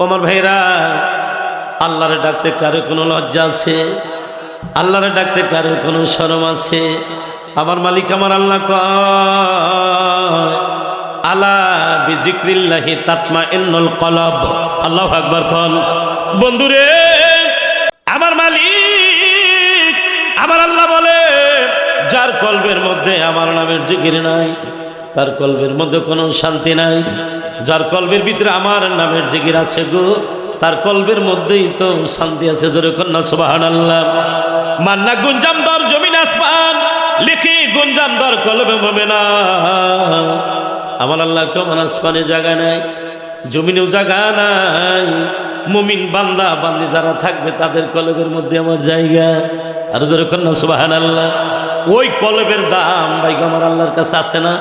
আমার ভাইরা, আল্লাহরে ডাকতে কারও কোনো লজ্জা আছে? আল্লাহরে ডাকতে কারও কোনো শরম আছে? আমার মালিক আমার আল্লাহ কয়, আলা বিজিক্রিল্লাহি তাতমা ইন্নুল কলব। আল্লাহ আকবার কন। বন্ধুরে, আমার মালিক আমার আল্লাহ বলে, যার কলবের মধ্যে আমার নামের জিকির নাই। তার কলবের মধ্যে কোনো শান্তি নাই। যার কলবের ভিতরে আমার নামের জিকির আছে গো, তার কলবের মধ্যেই তো শান্তি আছে, জোরে কন্যা সুবাহান আল্লাহ মান্না গুঞ্জাম দর, জমিন আসমান, লিখি গুঞ্জাম দর, কলবে হবে না আমার আল্লাহ কেমন আসমানে জায়গা নাই, জমিনেও জায়গা নাই। মুমিন বান্দা, বান্দি যারা থাকবে, তাদের কলবের মধ্যে আমার জায়গা। আর জোরে কন্যা সুবাহান আল্লাহ ওই কলবের দাম ভাই আমার আল্লাহর কাছে আসে না?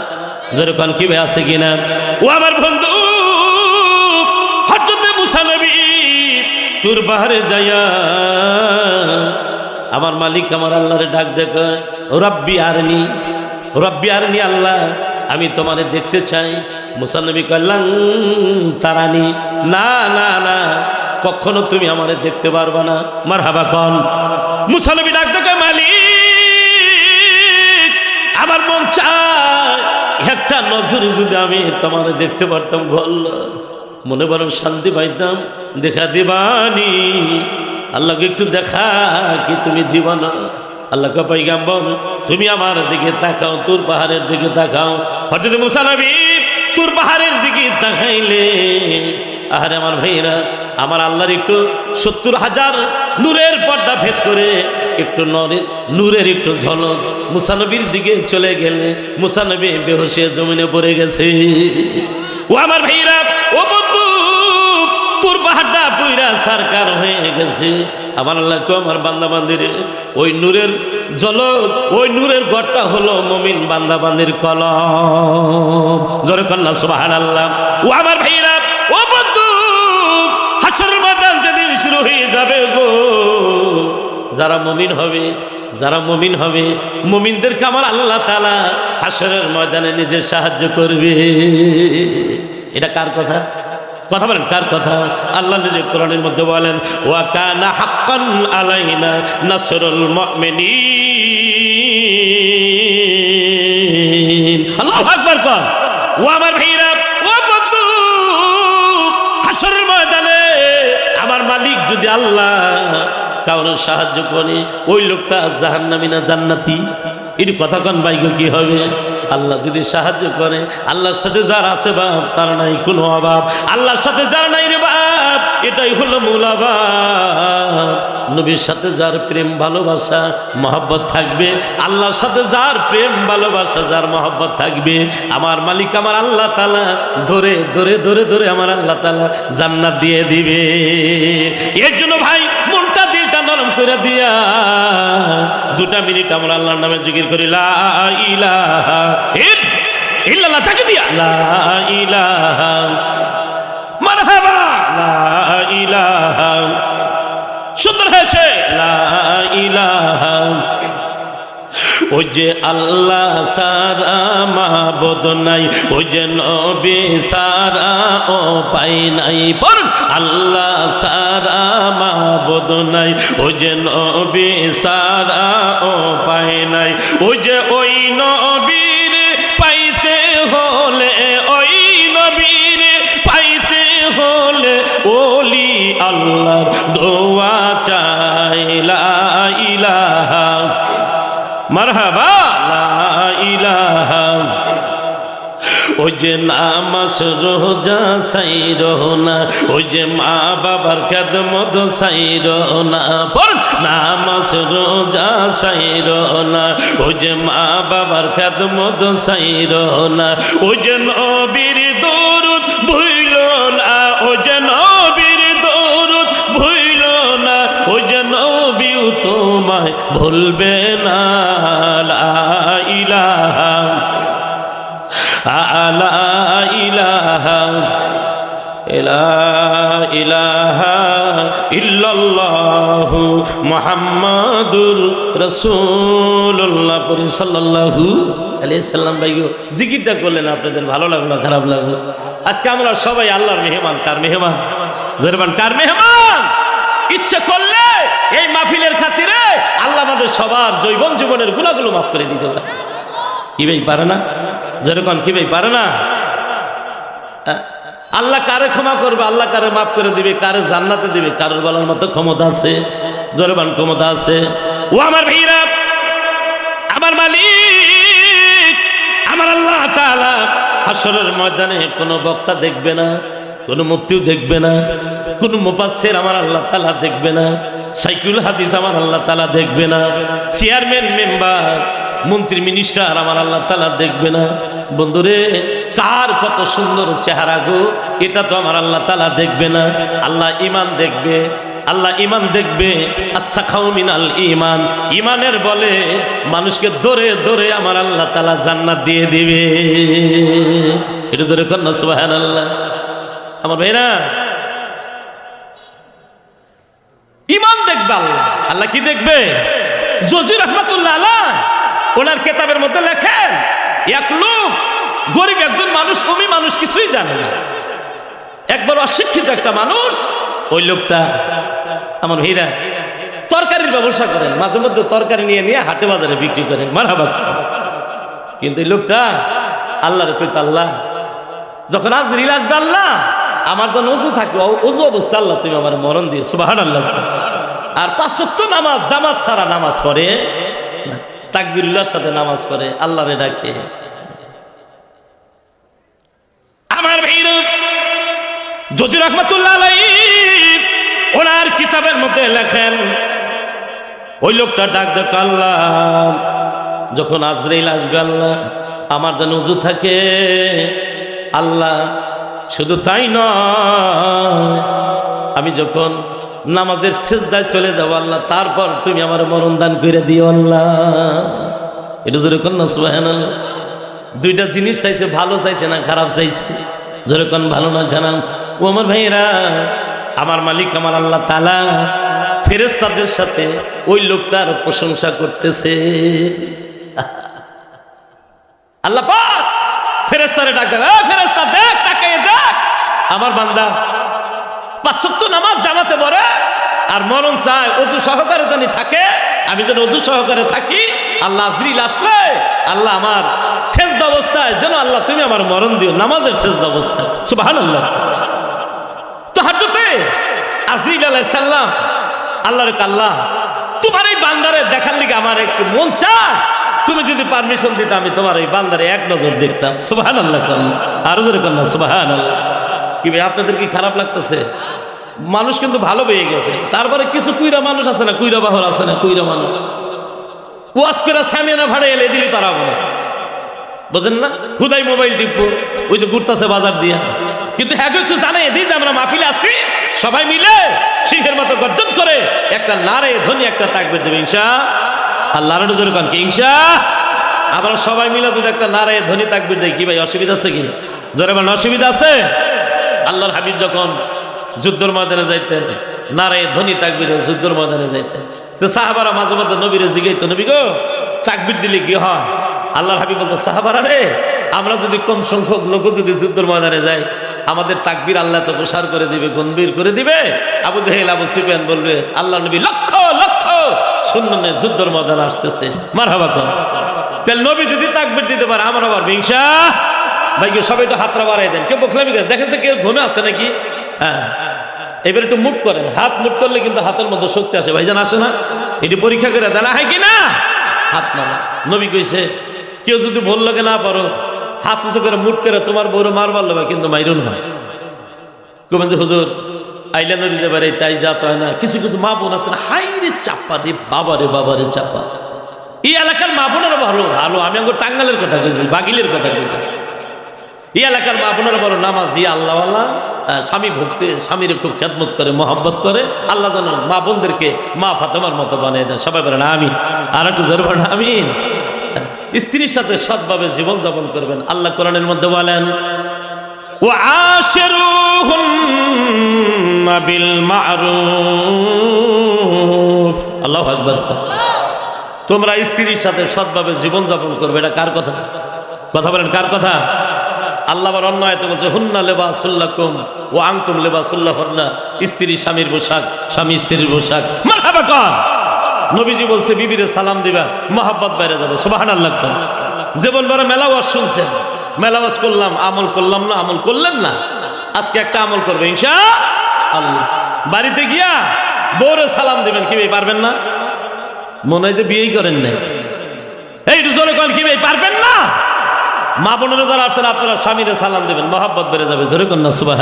জোরে কন কি ভাই আছে কিনা? ও আমার বন্ধু হজরতে মুসা নবী তোর বাহারে যাইয়া আমার মালিক আমার আল্লাহরে ডাক দেখ, রব্বি আরনি রব্বি আরনি আল্লাহ, আমি তোমারে দেখতে চাই। মুসানবী কল্যাণ তারানি, না না না, কখনো তুমি আমারে দেখতে পারবা না। মার হাবা কন মুসানবী ডাক দেখ, মালিক, আমার মন একটা নজরে যদি আমি তোমার দেখতে পারতাম গল্ল মনে বড় শান্তি পাইতাম। দেখা দিবানি, আল্লাহকে একটু দেখা কি তুমি দিবা না আল্লাহ আল্লাহকে পাইগাম্বর তুমি আমার দিকে তাকাও, তোর পাহাড়ের দিকে তাকাও। হঠাৎ মুসানবী তোর পাহাড়ের দিকে তাকাইলে, আহারে আমার ভাইরা আমার আল্লাহর একটু সত্তর হাজার নূরের পর্দা ভেদ করে একটু নরে, নূরের একটু ঝলক মুসানবীর দিকে চলে গেলে মুসানবী বেহসে জমিনে পড়ে গেছে। ও আমার ভাইরা, ও বন্ধু, তোর পাহাড়টা পুইরা সারকার হয়ে গেছে। আমার আল্লাহ কো, আমার বান্দা বান্দির ওই নূরের জলক ওই নূরের গড়টা হলো মমিন বান্দা বান্দির কলম। জোরে কন্যা সুবাহান আল্লাহ ও আমার ভাইরা, ও বন্ধু, হাসরের ময়দান যেদিন শুরু হয়ে যাবে গো, যারা মমিন হবে যারা মমিন হবে, মমিনদেরকে আমার আল্লাহ তালা হাসরের ময়দানে নিজে সাহায্য করবে। এটা কার কথা? কথা বলেন, কার কথা? আল্লাহ নিজে কোরআনের মধ্যে বলেন, ওয়া কানা হাক্কান আলাইনা নাসরুল মুমিনিন। আল্লাহু আকবার কর। ও আমার ভাইরা, ও বন্ধু হাসরের ময়দানে আমার মালিক যদি আল্লাহ কারোর সাহায্য করে, ওই লোকটা জাহান্নামী না জান্নাতি? এর কথা কন বাইক কি হবে? আল্লাহ যদি সাহায্য করে, আল্লাহর সাথে যার আছে বাপ, তার নাই কোনো অভাব। আল্লাহর সাথে যার নাই রে বাপ, এটাই হলো মূল অভাব। নবীর সাথে যার প্রেম, ভালোবাসা, মহব্বত থাকবে, আল্লাহর সাথে যার প্রেম, ভালোবাসা, যার মহব্বত থাকবে, আমার মালিক আমার আল্লাহ তালা ধরে ধরে ধরে ধরে আমার আল্লাহ তালা জান্নাত দিয়ে দিবে। এর জন্য ভাই করে দিয়া দুটা মিনিট আমরা আল্লাহর নামে জিকির করি লা ইলাহা ইল- ইল্লাল্লাহ তাকে দিয়া। লা ইলাহা মারহাবা। লা ইলাহা সুন্দর হয়েছে। লা ইলাহা ওই যে আল্লাহ সারা মাহবুদ নাই ওই যে নবী সারা ও পাই নাই। পর আল্লাহ সারা মাহবুদ নাই ওই যে নবী সারা ও পাই নাই ওই যে ওই নবীর যে নামাজ রোজা সাই না, ওই যে মা বাবার খেদমত সাই না। পর নামাজ রোজা সাই না, ওই যে মা বাবার খেদমত সাই না। ওই যে নবীর দরুদ ভুইল না, ওই যে নবীর দরুদ ভুইল না, ওই যে নবীও তোমায় ভুলবে না আলা ইলাহা ইলা ইলাহা ইল্লাল্লাহু মুহাম্মাদুর রাসূলুল্লাহ। পরি সাল্লাল্লাহু আলাইহি সাল্লাম ভাইও জিকিরটা করলেন, আপনাদের ভালো লাগল খারাপ লাগল? আজকে আমরা সবাই আল্লাহর মেহমান, কার মেহমান? জোরবান কার মেহমান? ইচ্ছে করলে এই মাহফিলের খাতিরে আল্লাহ আমাদের সবার জৈবন জীবনের গুণাগুলো মাফ করে দিতে পারে। কি ভাই, পারে না? যেরকম কি ভাই, পারে না? আল্লাহ কারে ক্ষমা করবে, আল্লাহ কারে মাফ করে দিবে, কারে জান্নাতে দিবে, কারোর বলার মতো ক্ষমতা আছে? জোরবান ক্ষমতা আছে? ও আমার ভাইরা, আমার মালিক, আমার আল্লাহ তাআলা হাসরের ময়দানে কোনো বক্তা দেখবে না, কোনো মুক্তিও দেখবে না, কোনো মুপাসের আমার আল্লাহ তাআলা দেখবে না সাইকুল হাদিস আমার আল্লাহ তাআলা দেখবে না, চেয়ারম্যান, মেম্বার মন্ত্রী মিনিস্টার আমার আল্লাহ তালা দেখবে না। বন্ধুরে, কার কত সুন্দর চেহারা গো, এটা তো আমার আল্লাহ তালা দেখবে না। আল্লাহ ইমান দেখবে, আল্লাহ ইমান দেখবে। আচ্ছা মিনাল ইমান ইমানের বলে মানুষকে দৌড়ে দৌড়ে আমার আল্লাহ তালা জান্নাত দিয়ে দিবে। এটা ধরে কন্যা সুবাহান আল্লাহ আমার ভাইরা ইমান দেখবে আল্লাহ। আল্লাহ কি দেখবে? জজির রহমতুল্লাহ আল্লাহ ওনার কেতাবের মধ্যে লেখেন এক লোক গরিব একজন মানুষ কমি মানুষ কিছুই জানে না। একবার অশিক্ষিত একটা মানুষ, ওই লোকটা আমার হীরা, তরকারির ব্যবসা করেন, মাঝে মধ্যে তরকারি নিয়ে নিয়ে হাটে বাজারে বিক্রি করেন মারাবাদ কিন্তু এই লোকটা আল্লাহর কইতে আল্লাহ, যখন আজ রিলাস আল্লাহ, আমার জন্য উজু থাকবে উজু অবস্থা আল্লাহ তুমি আমার মরণ দিয়ে সুবাহান আল্লাহ আর পাঁচক্ত নামাজ, জামাত ছাড়া নামাজ পড়ে তাকবিরুল্লাহর সাথে নামাজ পড়ে আল্লাহ আল্লাহরে ডাকে। আমার ভৈরব জজুর রহমতুল্লাহ ওনার কিতাবের মধ্যে লেখেন, ওই লোকটা ডাক দেখ আল্লাহ যখন আজরাইল আসবে আল্লাহ, আমার যেন উজু থাকে, আল্লাহ, শুধু তাই নয়, আমি যখন নামাজের শেষদায় চলে যাব আল্লাহ, তারপর তুমি আমার মরণ দান করে দিও আল্লাহ। এটা জোরে কন্যা সুবাহান দুইটা জিনিস চাইছে, ভালো চাইছে না খারাপ চাইছে? জোরে কোন, ভালো না খারাপ? ও আমার ভাইয়েরা, আমার মালিক, আমার আল্লাহ তালা ফেরেস্তাদের সাথে ওই লোকটার প্রশংসা করতেছে। আল্লাহ ফেরেস্তারে ডাক্তার ফেরেস্তা দেখ তাকে দেখ। আমার বান্দা পাঁচশক্ত নামাজ জামাতে পড়ে, আর মরণ চায়, অজু সহকারে জানি থাকে, আমি যেন অজু সহকারে থাকি, আল্লাহ আজরিল আসলে, আল্লাহ আমার শেষ অবস্থায়, যেন আল্লাহ তুমি আমার মরণ দিও, নামাজের শেষ অবস্থায়। সুবাহান আল্লাহ তো হাজতে আজরিল আলাই সাল্লাম আল্লাহর আল্লাহ, তোমার এই বান্দারে দেখার লিগে আমার একটু মন চায়, তুমি যদি পারমিশন দিতে, আমি তোমার এই বান্দারে এক নজর দেখতাম। সুবাহান আল্লাহ আরও জোরে কন্যা সুবাহান আল্লাহ কি ভাই, আপনাদের কি খারাপ লাগতেছে? মানুষ কিন্তু ভালো পেয়ে গেছে। তারপরে কিছু কুইরা মানুষ আছে না, কুইরা বাহর আছে না, কুইরা মানুষ। ওয়াশ করে সামিয়ানা ভাড়ে এলে দিলি তারা বলে। বোঝেন না? হুদাই মোবাইল টিপবো ওই যে ঘুরতেছে বাজার দিয়া। কিন্তু হ্যাঁ একটু জানে যে আমরা মাহফিলে আছি, সবাই মিলে সিংহের মতো গর্জন করে একটা নারে ধনী একটা তাকবে দেবে ইংসা আর লারানো জোরে কান কি ইংসা আমরা সবাই মিলে যদি একটা নারে ধনী তাকবে দেয় কি ভাই, অসুবিধা আছে কি? জোরে মানে অসুবিধা আছে? আল্লাহর হাবিব যখন যুদ্ধর ময়দানে যাইতেন নারে ধনী তাকবিরে যুদ্ধর ময়দানে যাইতেন, তো সাহাবারা মাঝে মাঝে নবীরে জিগাইতো, নবী গো, তাকবির দিলে কি হয়? আল্লাহর হাবিব বলতো, সাহাবারা রে, আমরা যদি কম সংখ্যক লোক যদি যুদ্ধর ময়দানে যাই, আমাদের তাকবির আল্লাহ তো প্রসার করে দিবে, গম্ভীর করে দিবে। আবু জাহেল, আবু সুফিয়ান বলবে, আল্লাহ নবী লক্ষ লক্ষ শূন্য যুদ্ধর ময়দানে আসতেছে। মার হাবা তাহলে নবী যদি তাকবির দিতে পারে, আমার আবার হিংসা। ভাইকে সবাই তো হাতটা বাড়াই দেন। কেউ বকলামি করেন দেখেন যে কেউ ঘুমে আছে নাকি? হ্যাঁ এবার একটু মুট করেন। হাত মুট করলে কিন্তু হাতের মধ্যে শক্তি আসে। ভাইজান আসে না? এটি পরীক্ষা করে দেন। হয় কি না? হাত নামা নবী কইছে, কেউ যদি ভুল লাগে না পারো, হাত উঁচু করে মুট করে তোমার বউরে মারবার লোক কিন্তু মাইরুন হয়। কবেন যে, হুজুর আইল্যান্ড দিতে পারে, তাই যা হয় না। কিছু কিছু মা বোন আছে না? হাই রে চাপা রে বাবা রে বাবা রে চাপা। এই এলাকার মা বোনেরা ভালো। ভালো, আমি আমার টাঙ্গালের কথা কইছি, বাগিলের কথা কইতেছি। এই এলাকার মা বোনেরা বড় নামাজি আল্লাহ আল্লাহ স্বামী ভক্তি, স্বামীর খুব খেদমত করে, মহব্বত করে, আল্লাহ যেন মা বোনদেরকে মা ফাতেমার মতো বানিয়ে দেন। সবাই বলেন আমি আর একটু জোর বলেন, আমিন। স্ত্রীর সাথে সৎভাবে জীবন যাপন করবেন, আল্লাহ কোরআনের মধ্যে বলেন ও বিল আল্লাহ আকবর। তোমরা স্ত্রীর সাথে সৎভাবে জীবন যাপন করবে, এটা কার কথা? কথা বলেন, কার কথা? আল্লাহ আবার অন্য আয়তে বলছে, হুন্না লেবাসুল্লাকুম ও আংতুম লেবাসুল্লাহ হন্না স্ত্রী, স্বামীর পোশাক, স্বামী স্ত্রীর পোশাক। নবীজি বলছে, বিবিরে সালাম দিবা, মহাব্বত বাইরে যাবে। সুবাহান আল্লাহ কর। জীবন বড় মেলা শুনছেন। মেলা ওয়াজ করলাম, আমল করলাম না, আমল করলেন না। আজকে একটা আমল করবে ইনশা আল্লাহ বাড়িতে গিয়া বউরে সালাম দিবেন, কি পারবেন না? মনে হয় যে বিয়েই করেন নাই। এই জোরে কন কি পারবেন না? মা বোনেরা যারা আছেন, আপনারা স্বামীরে সালাম দেবেন। মহাব্বত বেড়ে যাবে। জোরে কন না সুবাহ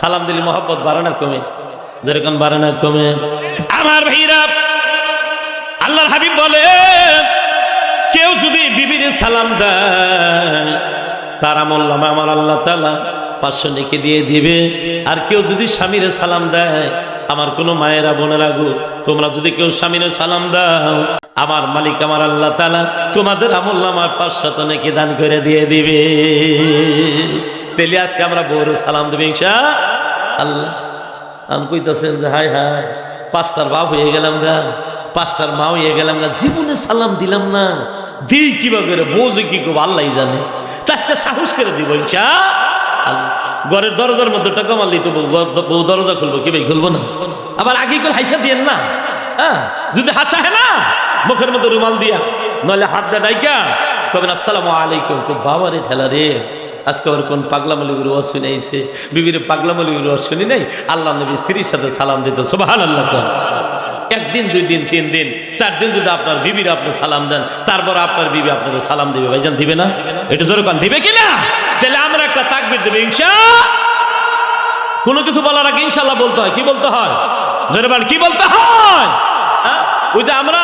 সালাম দিলে মহাব্বত বাড়ে না কমে? জোরে কন, বাড়ে না কমে? আমার ভাইরা, আল্লাহর হাবিব বলে, কেউ যদি বিবিরে সালাম দেয়, তার আমল নামে আমার আল্লাহ তালা পাঁচশো নেকি দিয়ে দিবে। আর কেউ যদি স্বামীরে সালাম দেয়, আমার কোনো মায়েরা, বোনেরা গো, তোমরা যদি কেউ স্বামীরে সালাম দাও আমার মালিক, আমার আল্লাহ তালা তোমাদের আমল নামার পাঁচশত নাকি দান করে দিয়ে দিবে। তেলে আজকে আমরা বউরে সালাম দেবে আল্লাহ, আমি কইতেছেন যে হাই হাই পাঁচটার বাপ হয়ে গেলাম গা, পাঁচটার মা হয়ে গেলাম গা, জীবনে সালাম দিলাম না। দিই কিবা করে বোঝে কি করব আল্লাহ জানে। তা আজকে সাহস করে দিব ইনশা ঘরের দরজার মধ্যে টাকা মারলেই তো বউ দরজা খুলবো কি ভাই, খুলবো না। আবার আগে করে হাইসা দিয়েন না। হ্যাঁ যদি হাসা হয় না মুখের মধ্যে রুমাল দিয়া, নইলে হাত দা ডাইকা কবেন আসসালামু আলাইকুম, খুব বাবারে ঠেলা রে। আজকে ওর কোন পাগলামলি গুরু শুনে আইছে বিবির পাগলামলি গুরু শুনি নাই? আল্লাহ নবী স্ত্রীর সাথে সালাম দিত সুবাহান আল্লাহ একদিন, দুই দিন, তিন দিন, চার দিন যদি আপনার বিবির আপনি সালাম দেন, তারপর আপনার বিবি আপনাকে সালাম দিবে। ভাইজান, দিবে না? এটা জোরে কান, দিবে কিনা? তাহলে আমরা একটা তাকবির দেবে, ইনশা। কোনো কিছু বলার আগে ইনশাল্লাহ বলতে হয়। কি বলতে হয়? জোরে কি বলতে হয়? হ্যাঁ? ওই যে আমরা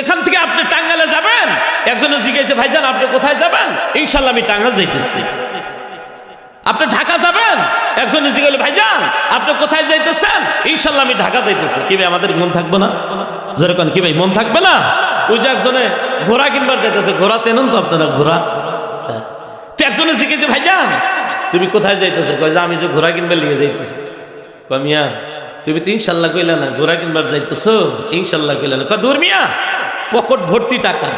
এখান থেকে আপনি টাঙ্গালে যাবেন? একজনে জিজ্ঞেসে, ভাইজান, আপনি কোথায় যাবেন? ইনশাল্লাহ আমি টাঙ্গাল যাইতেছি। আপনি ঢাকা যাবেন? একজন জিজ্ঞেস ভাইজান, আপনি কোথায় যাইতেছেন? ইনশাল্লাহ আমি ঢাকা যাইতেছি। কি ভাই, আমাদের মন থাকবে না? যেরকম কি ভাই, মন থাকবে না? ওই যে একজনে ঘোড়া কিনবার যাইতেছে, ঘোড়া চেনেন তো আপনারা, ঘোড়া? একজনে শিখেছে ভাইজান, তুমি কোথায় যাইতেছো? কয় আমি যে ঘোড়া কিনবার লিগে যাইতেছি। কমিয়া তুমি তো ইনশাল্লাহ কইলা না, ঘোড়া কিনবার যাইতেছো? ইনশাল্লাহ কইলা না। কয়, দূর মিয়া, পকেট ভর্তি টাকা।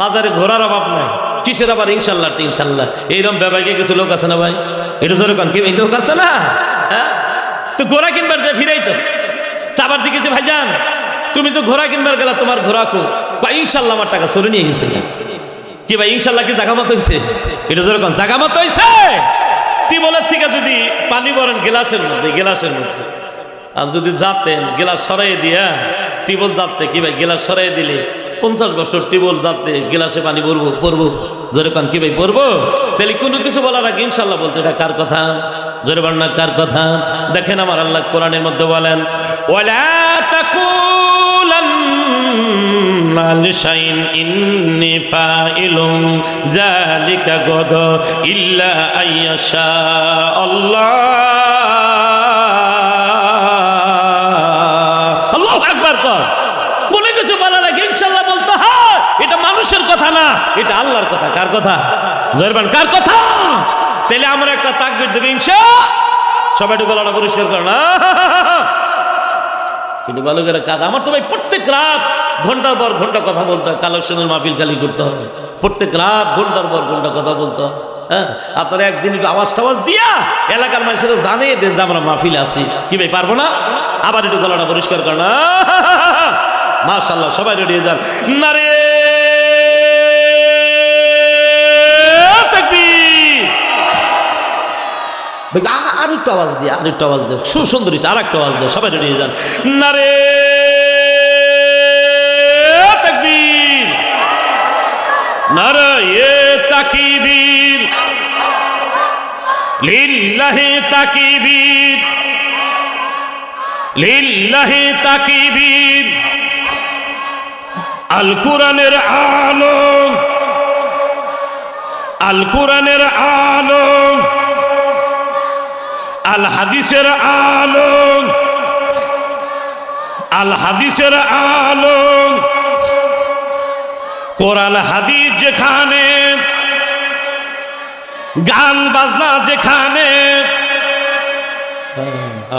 বাজারে ঘোড়ার অভাব নাই। কিসের আবার ইনশাল্লাহ ইনশাল্লাহ? এইরকম ব্যাপারে কিছু লোক আছে না ভাই? এটা ধরে কন, কি লোক আছে না? হ্যাঁ? তো ঘোড়া কিনবার যায় ফিরাইতেছে। আবার জিজ্ঞেসে ভাইজান, তুমি যে ঘোড়া কিনবার গেলা, তোমার ঘোড়া কো বা ইনশাল্লাহ আমার টাকা চলে নিয়ে গেছে কি ভাই, ইনশাল্লাহ কি জাগা মতো হয়েছে এটা ধরে কন, জাগা মতো হয়েছে টিবলের থেকে যদি পানি ভরেন গ্লাসের মধ্যে গ্লাসের মধ্যে। আর যদি যাতেন গেলাস সরাই দিয়া, টিবল যাতে কি ভাই, গেলাস সরাই দিলে পঞ্চাশ বছর টিবল যাতে গেলাসে পানি পরবো পরবো জোরে পান কি ভাই পরবো তাহলে কোনো কিছু বলার আগে ইনশাল্লাহ বলতে, এটা কার কথা? জোরে না, কার কথা? দেখেন আমার আল্লাহ কোরআনের মধ্যে বলেন, ওয়ালা এটা আল্লাহর কথা, কার কথা? জয়রবান কার কথা? তাহলে আমরা একটা তাকবীর দেব, ইনশা সবাই একটু গলাটা পরিষ্কার কর না কিন্তু ভালো করে কাজ আমার তো ভাই প্রত্যেক রাত ঘণ্টার পর ঘণ্টা কথা বলতে হয়। কালেকশনের মাহফিল খালি করতে হবে। প্রত্যেক রাত ঘণ্টার পর ঘণ্টা কথা বলতে হয়। হ্যাঁ? আপনারা একদিন একটু আওয়াজ টাওয়াজ দিয়া এলাকার মানুষেরা জানিয়ে দেন যে আমরা মাহফিল আছি। কি ভাই, পারব না? আবার একটু গলাটা পরিষ্কার করো না মাশাল্লাহ সবাই রেডি যান। না রে আর একটু আওয়াজ দিয়ে, আর একটু আওয়াজ দেয়। সুন্দর আর একটু আওয়াজ দেয়, সবাই রেডি যান। না রে আল কোরআনের আলো। আল কোরআনের আলো। আল হাদিসের আলো আল হাদিসের আলো কোরআন, হাদিস যেখানে, গান, বাজনা যেখানে।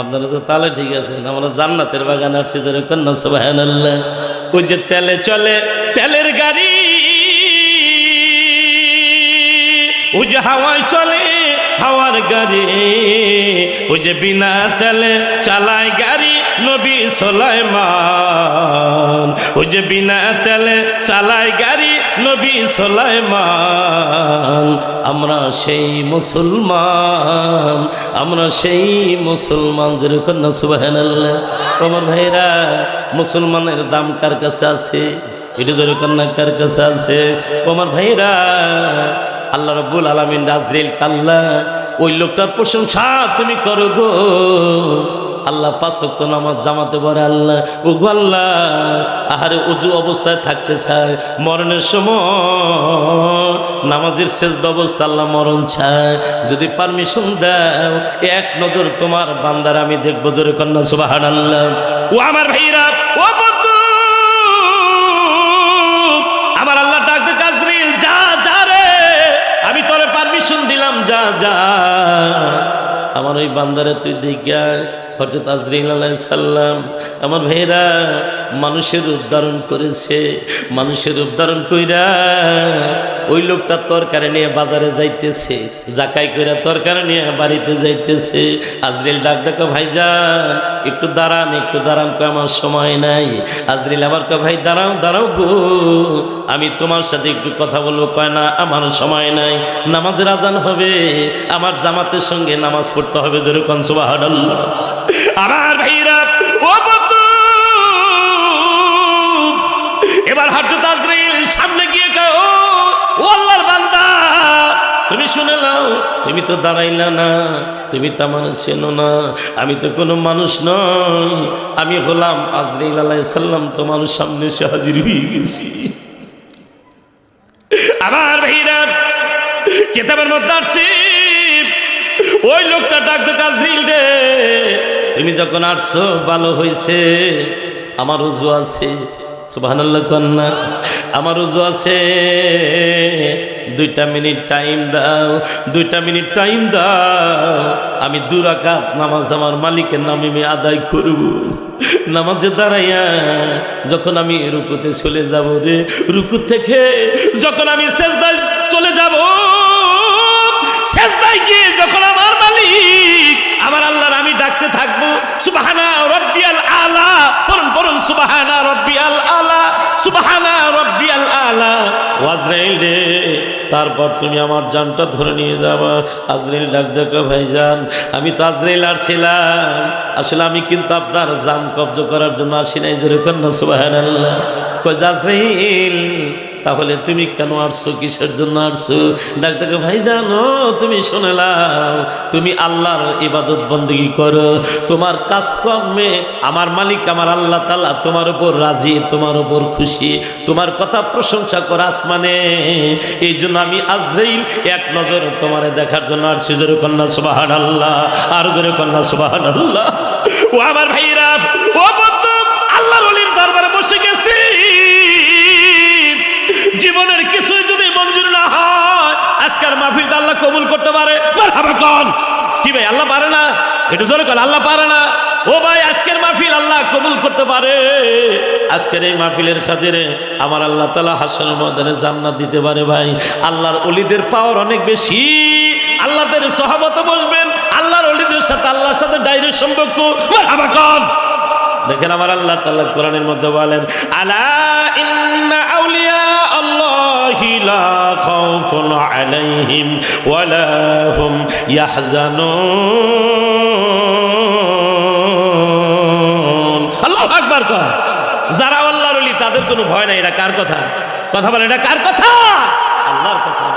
আপনারা তো তাহলে ঠিক আছে আমরা জান্নাতের বাগান আসছি ধরে কন্যা সুবাহান ওই যে তেলে চলে, তেলের গাড়ি। ওই যে হাওয়ায় চলে, হাওয়ার গাড়ি। ওই যে বিনা তেলে চালায় গাড়ি নবী সোলাইমান। ওই যে বিনা তেলে চালায় গাড়ি নবী সোলাইমান। আমরা সেই মুসলমান, আমরা সেই মুসলমান, যেরকম না সুবাহান্লাহ আমার ভাইরা মুসলমানের দাম কার কাছে আছে? এটা যেরকম না, কার কাছে আছে? আমার ভাইরা আল্লাহ রব্বুল আলমিন রাজরিল কাল্লা, ওই লোকটার প্রশংসা তুমি করো গো। আল্লাহ পাঁচক্ত নামাজ জামাতে পারে আল্লাহ। ও আল্লাহ, আহারে উজু অবস্থায় থাকতে চায়, মরণের সময় নামাজের শেষ অবস্থা আল্লাহ মরণ চায়। যদি পারমিশন দাও, এক নজর তোমার বান্দার, আমি দেখব জোরে কন্যা সুবাহান আল্লাহ ও আমার ভাইরা, ও যা আমার ওই বান্দারে তুই দেখে হজরত আজরিন সাল্লাম আমার ভাইরা মানুষের উদ্ধারণ করেছে, মানুষের উদ্ধারণ কইরা ওই লোকটা তরকারি নিয়ে বাজারে যাইতেছে, জাকাই কইরা তরকারি নিয়ে বাড়িতে যাইতেছে। আজরিল ডাক ডাকা ভাইজান একটু দাঁড়ান একটু দাঁড়ান, কয় আমার সময় নাই। আজরিল আবার কয়, ভাই, দাঁড়াও দাঁড়াও গো। আমি তোমার সাথে একটু কথা বলব। কয়, না, আমার সময় নাই। নামাজের আজান হবে। আমার জামাতের সঙ্গে নামাজ পড়তে হবে যেরকম সুবাহ আমার ভাইরা, ও এবার হজরত আজরাইল সামনে গিয়ে কয়, ও ও বান্দা, তুমি শুনে নাও, তুমি তো দাঁড়াইলা না, তুমি তো আমার চেনো না, আমি তো কোনো মানুষ নই, আমি হলাম আজরাইল আলাই সাল্লাম তোমার সামনে সে হাজির হয়ে গেছি। আমার ভাইরা, কেতাবের মধ্যে আসছি, ওই লোকটা ডাকতো কাজরিল রে, তুমি যখন আসছো, ভালো হয়েছে, আমার উজু আছে। সুবহানাল্লাহ কন্যা, আমার উজু আছে। দুইটা মিনিট টাইম দাও, দুইটা মিনিট টাইম দাও। আমি দুরাকাত নামাজ আমার মালিকের নামে আমি আদায় করব। নামাজে দাঁড়াইয়া যখন আমি রুকুতে চলে যাব রে, রুকু থেকে যখন আমি শেষদায় চলে যাব শেষদায় গিয়ে যখন আমার মালিক, আমার আল্লাহর আমি ডাকতে থাকব সুবাহানা রব্বিয়াল সুবাহানা রব্বিয়াল আলা, সুবাহানা রব্বিয়াল আলা। ওয়াজরাইল রে, তারপর তুমি আমার জানটা ধরে নিয়ে যাবা। আজরাইল ডাক দেখো, ভাইজান, আমি তো আজরাইল আর আসলে আমি কিন্তু আপনার জান কবজ করার জন্য আসি নাই যেরকম না সুবাহ কই আজরাইল তাহলে তুমি কেন আসছো? কিসের জন্য আসছো? ডাক্তারকে, ভাই, জানো, তুমি শুনেলাম তুমি আল্লাহর ইবাদত বন্দী করো। তোমার কাজকর্মে আমার মালিক, আমার আল্লাহ তালা তোমার উপর রাজি, তোমার উপর খুশি। তোমার কথা প্রশংসা কর আসমানে। এই জন্য আমি আজরাইল, এক নজর তোমার দেখার জন্য আসছি। জোরে কন্যা সুবাহান আল্লাহ আর জোরে কন্যা সুবাহান আল্লাহ ও আমার ভাইরা জীবনের কিছুই যদি মঞ্জুর না হয়, আজকের মাহফিলটা আল্লাহ কবুল করতে পারে। কি ভাই, আল্লাহ পারে না? একটু জোরে কন, আল্লাহ পারে না? ও ভাই, আজকের মাহফিল আল্লাহ কবুল করতে পারে। আজকের এই মাহফিলের খাতিরে আমার আল্লাহ তালা হাসন ময়দানে জান্নাত দিতে পারে ভাই। আল্লাহর অলিদের পাওয়ার অনেক বেশি। আল্লাহদের সহাবত বসবেন, আল্লাহর অলিদের সাথে আল্লাহর সাথে ডাইরেক্ট সম্পর্ক। মারহাবা কন। দেখেন আমার আল্লাহ তাআলা কোরআনের মধ্যে বলেন, আলা ইন্না আউলিয়া আল্লাহি خوف عليهم ولا هم ইয়াহজানুন। আল্লাহু আকবার কর। যারা আল্লাহর ওলি, তাদের কোনো ভয় নাই, এটা কার কথা? কথা বলে এটা কার কথা? আল্লাহর কথা।